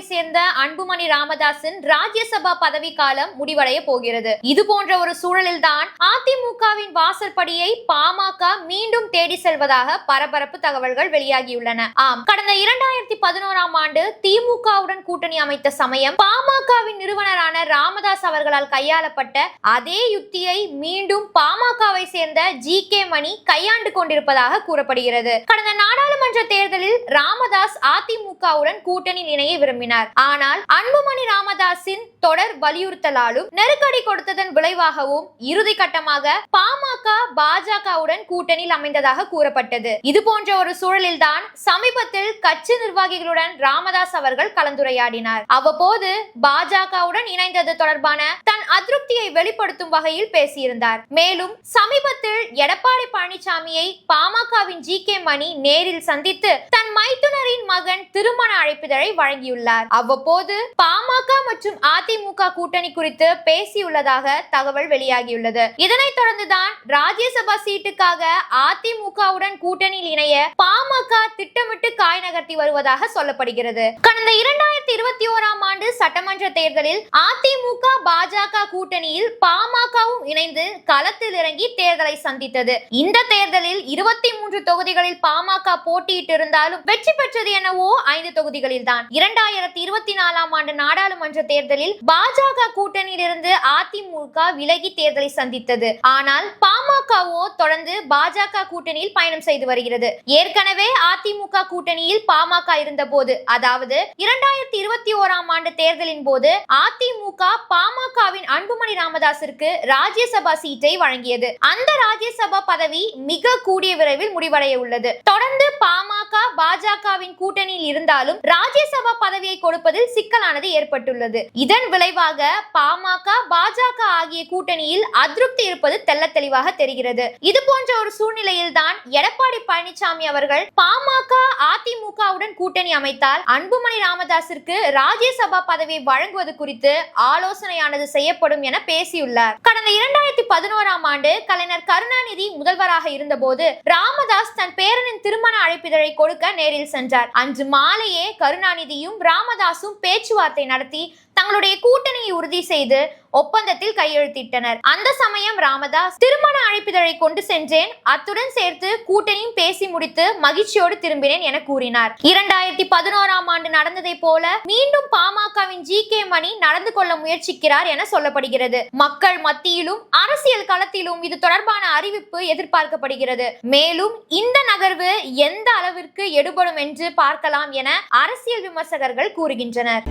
சேர்ந்த அன்புமணி ராமதாசின் ராஜ்யசபா பதவி காலம் முடிவடைய போகிறது. இது போன்ற ஒரு சூழலில் தான் அதிமுகவின் வாசற்படியை பாமக மீண்டும் தேடி செல்வதாக பரபரப்பு தகவல்கள் வெளியாகியுள்ளன. ஆம் கடந்த இரண்டாயிரத்தி பதினோராம் ஆண்டு திமுகவுடன் கூட்டணி அமைத்த சமயம் பாமகவின் நிறுவனரான ராமதாஸ் அவர்களால் கையாளப்பட்ட அதே யுக்தியை மீண்டும் பாமகவை சேர்ந்த ஜி கே மணி கையாண்டு கொண்டிருப்பதாக கூறப்படுகிறது. கடந்த நாடாளுமன்ற தேர்தலில் ராமதாஸ் அதிமுகவுடன் கூட்டணி இணைய விரும்பினார். ஆனால் அன்புமணி ராமதாஸின் தொடர் வலியுறுத்தலாலும் நெருக்கடி கொடுத்ததன் விளைவாகவும் இறுதி கட்டமாக பாமக பாஜகவுடன் கூட்டணியில் அமைந்ததாக கூறப்பட்டது. இது போன்ற ஒரு சூழலில்தான் சமீபத்தில் கட்சி நிர்வாகிகளுடன் ராமதாஸ் அவர்கள் கலந்துரையாடினார். அவ்வப்போது பாஜகவுடன் இணைந்தது தொடர்பான அதிருப்தியை வெளிப்படுத்தும் வகையில் பேசியிருந்தார். மேலும் சமீபத்தில் எடப்பாடி பழனிசாமியை பாமகவின் ஜி கே மணி நேரில் சந்தித்து தன் மைத்துனரின் மகன் திருமண அழைப்பிதழை வழங்கியுள்ளார். அவ்வப்போது பாமக மற்றும் அதிமுக கூட்டணி குறித்து பேசியுள்ளதாக தகவல் வெளியாகியுள்ளது. இதனைத் தொடர்ந்துதான் ராஜ்யசபா சீட்டுக்காக அதிமுகவுடன் கூட்டணியில் இணைய பாமக திட்டமிட்டு காய் நகர்த்தி வருவதாக சொல்லப்படுகிறது. கடந்த இரண்டாயிரத்தி இருபத்தி ஓராம் ஆண்டு சட்டமன்ற தேர்தலில் அதிமுக பாஜக கூட்டணியில் பாமகவும் இணைந்து களத்தில் இறங்கி தேர்தலை சந்தித்தது. இந்த தேர்தலில் இருபத்தி மூன்று தொகுதிகளில் பாமக போட்டியிட்டிருந்தாலும் வெற்றி பெற்றது எனவோ ஐந்து தொகுதிகளில் தான் இரண்டாயிரத்தி இருபத்தி நாலாம் ஆண்டு நாடாளுமன்ற தேர்தலில் பாஜக கூட்டணியில் இருந்து அதிமுக விலகி தேர்தலை சந்தித்தது. ஆனால் பாமகவோ தொடர்ந்து பாஜக கூட்டணியில் பயணம் செய்து வருகிறது. ஏற்கனவே அதிமுக கூட்டணியில் பாமக இருந்த போது அதாவது இரண்டாயிரத்தி இருபத்தி ஓராம் ஆண்டு தேர்தலின் போது அதிமுக பாமகவின் அன்புமணி ராமதாஸிற்கு ராஜ்யசபா சீட்டை வழங்கியது. அந்த ராஜ்யசபா பதவி மிக கூடிய விரைவில் முடிவடைய உள்ளது. தொடர்ந்து பாமக பாஜகவின் கூட்டணியில் இருந்தாலும் ராஜ்யசபா பதவியை கொடுப்பதில் சிக்கலானது ஏற்பட்டுள்ளது. இதன் விளைவாக பாமக பாஜக ஆகிய கூட்டணியில் அதிருப்தி இருப்பது தெள்ள தெளிவாக தெரிகிறது. இது போன்ற ஒரு சூழ்நிலையில் தான் எடப்பாடி பழனிசாமி அவர்கள் பாமக அதிமுகவுடன் கூட்டணி அமைத்தால் அன்புமணி ராமதாஸிற்கு ராஜ்யசபா பதவியை வழங்குவது குறித்து ஆலோசனையானது செய்யப்படும் என பேசியுள்ளார். கடந்த இரண்டாயிரத்தி பதினோராம் ஆண்டு கலைஞர் கருணாநிதி முதல்வராக இருந்தபோது ராமதாஸ் தன் பேரனின் திருமண அழைப்பிதழை கொடுக்க நேரில் சென்றார். அன்று மாலையே கருணாநிதியும் ராமதாசும் பேச்சுவார்த்தை நடத்தி தங்களுடைய கூட்டணியை உறுதி செய்து ஒப்பந்தத்தில் கையெழுத்திட்டனர். அந்த சமயம் ராமதாஸ் திருமண அழைப்பிதழை கொண்டு சென்றேன். அத்துடன் சேர்த்து கூட்டணியும் பேசி முடித்து மகிழ்ச்சியோடு திரும்பினேன் என கூறினார். இரண்டாயிரத்தி பதினோராம் ஆண்டு நடந்ததை போல மீண்டும் பாமகவின் ஜி கே மணி நடந்து கொள்ள முயற்சிக்கிறார் என சொல்லப்படுகிறது. மக்கள் மத்தியிலும் அரசியல் களத்திலும் இது தொடர்பான அறிவிப்பு எதிர்பார்க்கப்படுகிறது. மேலும் இந்த நகர்வு எந்த அளவிற்கு எடுபடும் என்று பார்க்கலாம் என அரசியல் விமர்சகர்கள் கூறுகின்றனர்.